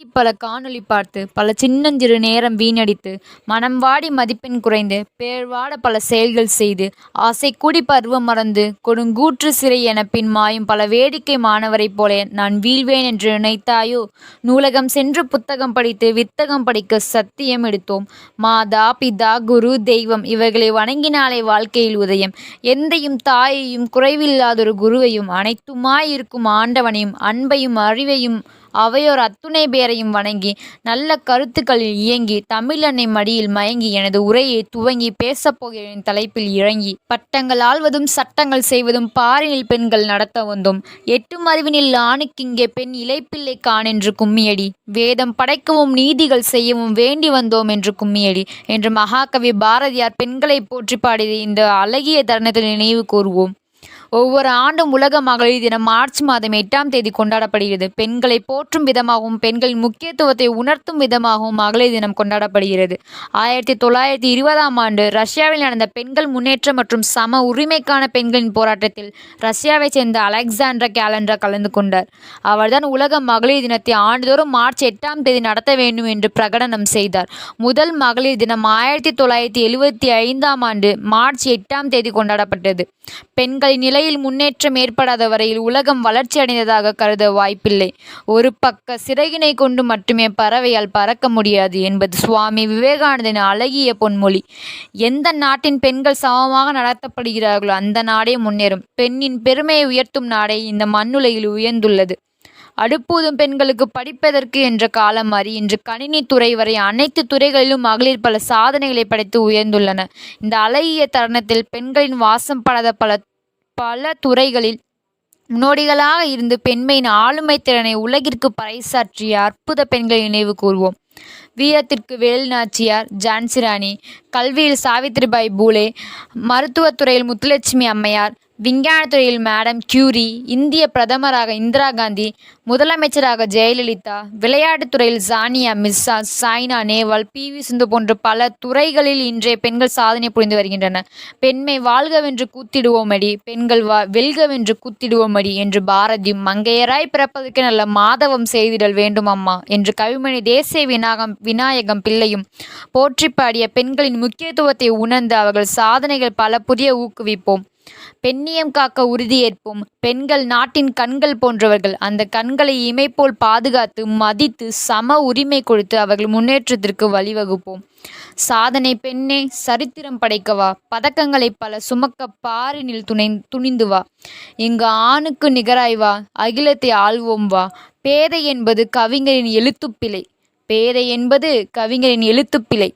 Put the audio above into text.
பல காணொளி பார்த்து பல சின்னஞ்சிறு நேரம் வீணடித்து மனம் வாடி மதிப்பெண் குறைந்து பேர்வாட பல செயல்கள் செய்து ஆசை கூடி பருவம் மறந்து கொடுங்கூற்று சிறை என பின் மாயும் பல வேடிக்கை மாணவரைப் போல நான் வீழ்வேன் என்று நினைத்தாயோ? நூலகம் சென்று புத்தகம் படித்து வித்தகம் படிக்க சத்தியம் எடுத்தோம். மாதா பிதா குரு தெய்வம் இவர்களை வணங்கினாலே வாழ்க்கையில் உதயம். எந்தையும் தாயையும் குறைவில்லாதொரு குருவையும் அனைத்துமாயிருக்கும் ஆண்டவனையும் அன்பையும் அறிவையும் அவையோர் அத்துணை பேரையும் வணங்கி நல்ல கருத்துக்களில் இயங்கி தமிழன்னை மடியில் மயங்கி எனது உரையை துவங்கி பேசப்போகிறேன் தலைப்பில் இறங்கி. பட்டங்கள் ஆழ்வதும் சட்டங்கள் செய்வதும் பாரினில் பெண்கள் நடத்த வந்தோம் எட்டும் அறிவினில் ஆணுக்கிங்கே பெண் இலைப்பிள்ளை காணென்று கும்மியடி. வேதம் படைக்கவும் நீதிகள் செய்யவும் வேண்டி வந்தோம் என்று கும்மியடி. என்று மகாகவி பாரதியார் பெண்களை போற்றி பாடியது இந்த அழகிய தருணத்தில் நினைவு கூறுவோம் ஒவ்வொரு ஆண்டும் உலக மகளிர் தினம் மார்ச் மாதம் எட்டாம் தேதி கொண்டாடப்படுகிறது. பெண்களை போற்றும் விதமாகவும் பெண்களின் முக்கியத்துவத்தை உணர்த்தும் விதமாகவும் மகளிர் தினம் கொண்டாடப்படுகிறது. ஆயிரத்தி தொள்ளாயிரத்தி இருபதாம் ஆண்டு ரஷ்யாவில் நடந்த பெண்கள் முன்னேற்றம் மற்றும் சம உரிமைக்கான பெண்களின் போராட்டத்தில் ரஷ்யாவை சேர்ந்த அலெக்சாண்ட்ரா கேலண்டரா கலந்து கொண்டார். அவர்தான் உலக மகளிர் தினத்தை ஆண்டுதோறும் மார்ச் எட்டாம் தேதி நடத்த வேண்டும் என்று பிரகடனம் செய்தார். முதல் மகளிர் தினம் ஆயிரத்தி தொள்ளாயிரத்தி எழுபத்தி ஐந்தாம் ஆண்டு மார்ச் எட்டாம் தேதி கொண்டாடப்பட்டது. பெண்களின் கலையில் முன்னேற்றம் ஏற்படாத வரையில் உலகம் வளர்ச்சி அடைந்ததாக கருத வாய்ப்பில்லை. ஒரு பக்க சிறகினை கொண்டு மட்டுமே பறவையால் பறக்க முடியாது என்பது சுவாமி விவேகானந்தன் அழகிய பொன்மொழி. எந்த நாட்டின் பெண்கள் சமமாக நடத்தப்படுகிறார்களோ அந்த நாடே முன்னேறும். பெண்ணின் பெருமையை உயர்த்தும் நாடே இந்த மண்ணுலகில் உயர்ந்துள்ளது. அடுப்பூதும் பெண்களுக்கு படிப்பதற்கு என்ற காலம் மாறி இன்று கணினி துறை வரை அனைத்து துறைகளிலும் மகளிர் பல சாதனைகளை படைத்து உயர்ந்துள்ளன. இந்த அழகிய தருணத்தில் பெண்களின் வாசம் படாத பல பல துறைகளில் முன்னோடிகளாக இருந்து பெண்மையின் ஆளுமை திறனை உலகிற்கு பறைசாற்றிய அற்புத பெண்களை நினைவு கூறுவோம் வீரத்திற்கு வேலுநாச்சியார் ஜான்சிராணி கல்வியில் சாவித்திரிபாய் பூலே மருத்துவத்துறையில் முத்துலட்சுமி அம்மையார் விஞ்ஞானத்துறையில் மேடம் கியூரி இந்திய பிரதமராக இந்திரா காந்தி முதலமைச்சராக ஜெயலலிதா விளையாட்டுத்துறையில் சானியா மிர்சா சாய்னா நேவால் பி வி சிந்து போன்ற பல துறைகளில் இன்றைய பெண்கள் சாதனை புரிந்து வருகின்றனர் பெண்மை வாழ்கவென்று கூத்திடுவோமடி பெண்கள் வா வெல்கவென்று கூத்திடுவோமடி என்று பாரதி மங்கையராய் பிறப்பதற்கு நல்ல மாதவம் செய்திடல் வேண்டும் அம்மா என்று கவிமணி தேசிய விநாயகம் விநாயகம் பிள்ளையும் போற்றி பாடிய பெண்களின் முக்கியத்துவத்தை உணர்ந்து அவர்கள் சாதனைகள் பல புதிய ஊக்குவிப்போம். பெண்ணியம் காக்க உறுதியேற்போம். பெண்கள் நாட்டின் கண்கள் போன்றவர்கள் அந்த கண்களை இமைப்போல் பாதுகாத்து மதித்து சம உரிமை கொடுத்து அவர்கள் முன்னேற்றத்திற்கு வழிவகுப்போம். சாதனை பெண்ணே சரித்திரம் படைக்கவா பதக்கங்களை பல சுமக்க பாரினில் துணை துணிந்து வா. இங்கு ஆணுக்கு நிகராய் வா. அகிலத்தை ஆள்வோம் வா. பேதை என்பது கவிஞரின் எழுத்துப்பிழை. பேதை என்பது கவிஞரின் எழுத்துப்பிழை.